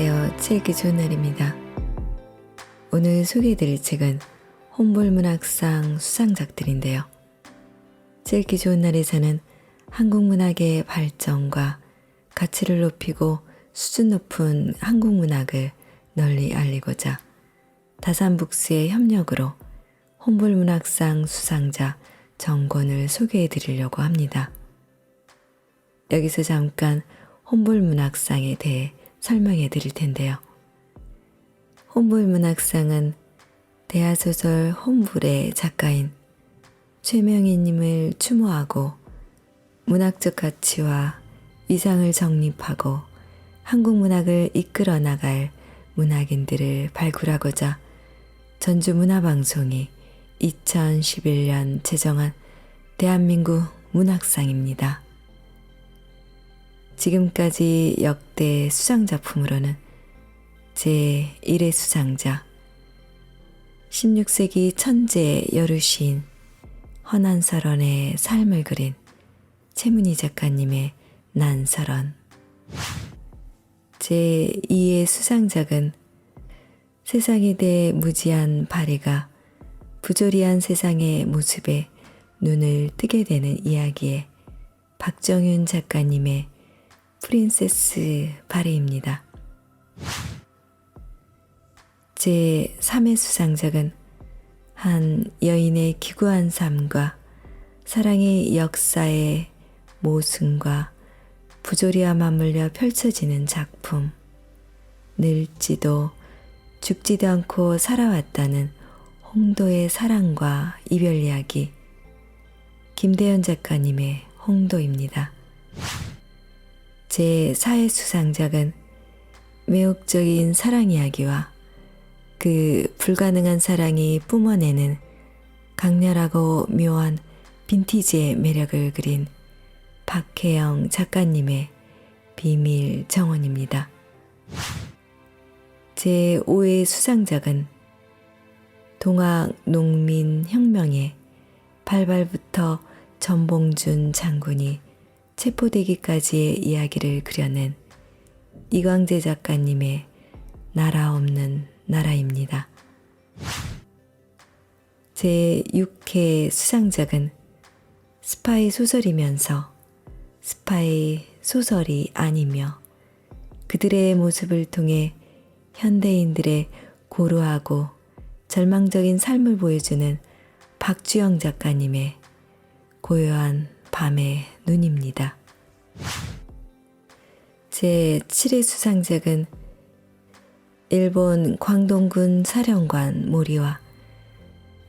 안녕하세요. 책이 좋은 날입니다. 오늘 소개해드릴 책은 홍볼문학상 수상작들인데요. 책이 좋은 날에서는 한국 문학의 발전과 가치를 높이고 수준 높은 한국 문학을 널리 알리고자 다산북스의 협력으로 홍볼문학상 수상자 정권을 소개해 드리려고 합니다. 여기서 잠깐 홍볼문학상에 대해 설명해 드릴 텐데요. 홍볼문학상은 대하소설 홍불의 작가인 최명희님을 추모하고 문학적 가치와 위상을 정립하고 한국 문학을 이끌어 나갈 문학인들을 발굴하고자 전주문화방송이 2011년 제정한 대한민국 문학상입니다. 지금까지 역대 수상작품으로는 제1회 수상자 16세기 천재 여루시인 허난설원의 삶을 그린 최문희 작가님의 난설원. 제2의 수상작은 세상에 대해 무지한 발해가 부조리한 세상의 모습에 눈을 뜨게 되는 이야기에 박정윤 작가님의 프린세스 바레입니다. 제 3의 수상작은 한 여인의 기구한 삶과 사랑의 역사의 모순과 부조리와 맞물려 펼쳐지는 작품. 늙지도 죽지도 않고 살아왔다는 홍도의 사랑과 이별 이야기. 김대현 작가님의 홍도입니다. 제 4의 수상작은 매혹적인 사랑 이야기와 그 불가능한 사랑이 뿜어내는 강렬하고 묘한 빈티지의 매력을 그린 박혜영 작가님의 비밀 정원입니다. 제 5의 수상작은 동학 농민 혁명의 발발부터 전봉준 장군이 체포되기까지의 이야기를 그려낸 이광재 작가님의 나라 없는 나라입니다. 제 6회 수상작은 스파이 소설이면서 스파이 소설이 아니며 그들의 모습을 통해 현대인들의 고루하고 절망적인 삶을 보여주는 박주영 작가님의 고요한 밤의 눈입니다. 제 7회 수상작은 일본 광동군 사령관 모리와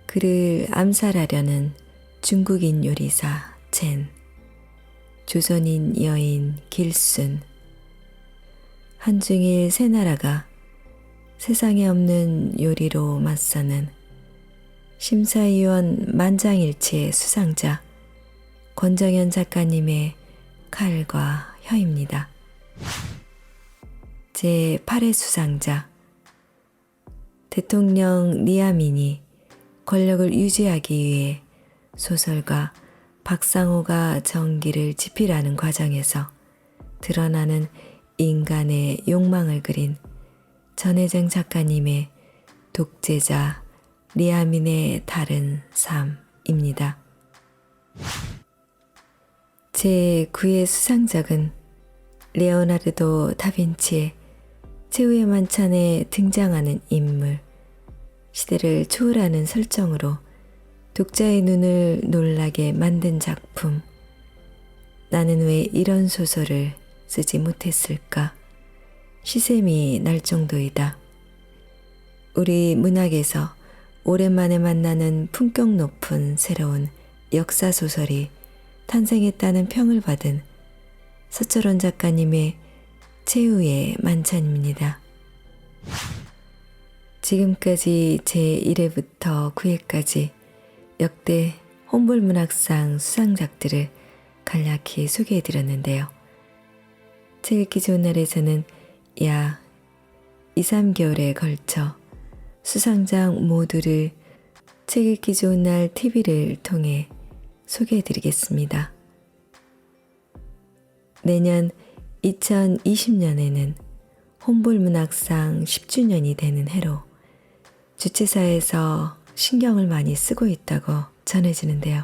그를 암살하려는 중국인 요리사 젠, 조선인 여인 길순, 한중일 세 나라가 세상에 없는 요리로 맞서는 심사위원 만장일치의 수상자 권정현 작가님의 칼과 혀입니다. 제 8회 수상자 대통령 니아민이 권력을 유지하기 위해 소설가 박상호가 정기를 집필하는 과정에서 드러나는 인간의 욕망을 그린 전혜정 작가님의 독재자 리아민의 다른 삶입니다. 제 9의 수상작은 레오나르도 다빈치의 최후의 만찬에 등장하는 인물, 시대를 초월하는 설정으로 독자의 눈을 놀라게 만든 작품. 나는 왜 이런 소설을 쓰지 못했을까? 시샘이 날 정도이다. 우리 문학에서 오랜만에 만나는 품격 높은 새로운 역사 소설이 탄생했다는 평을 받은 서철원 작가님의 최후의 만찬입니다. 지금까지 제1회부터 9회까지 역대 홍볼문학상 수상작들을 간략히 소개해 드렸는데요. 책 읽기 좋은 날에서는 약 2, 3개월에 걸쳐 수상작 모두를 책 읽기 좋은 날 TV를 통해 소개해 드리겠습니다. 내년 2020년에는 혼볼문학상 10주년이 되는 해로 주최사에서 신경을 많이 쓰고 있다고 전해지는데요.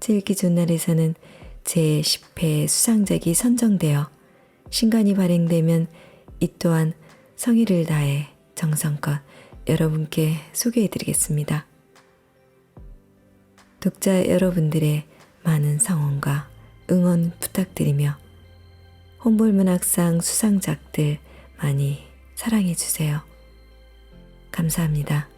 제일기 존날에서는 제10회 수상작이 선정되어 신간이 발행되면 이 또한 성의를 다해 정성껏 여러분께 소개해 드리겠습니다. 독자 여러분들의 많은 성원과 응원 부탁드리며 홍볼문학상 수상작들 많이 사랑해주세요. 감사합니다.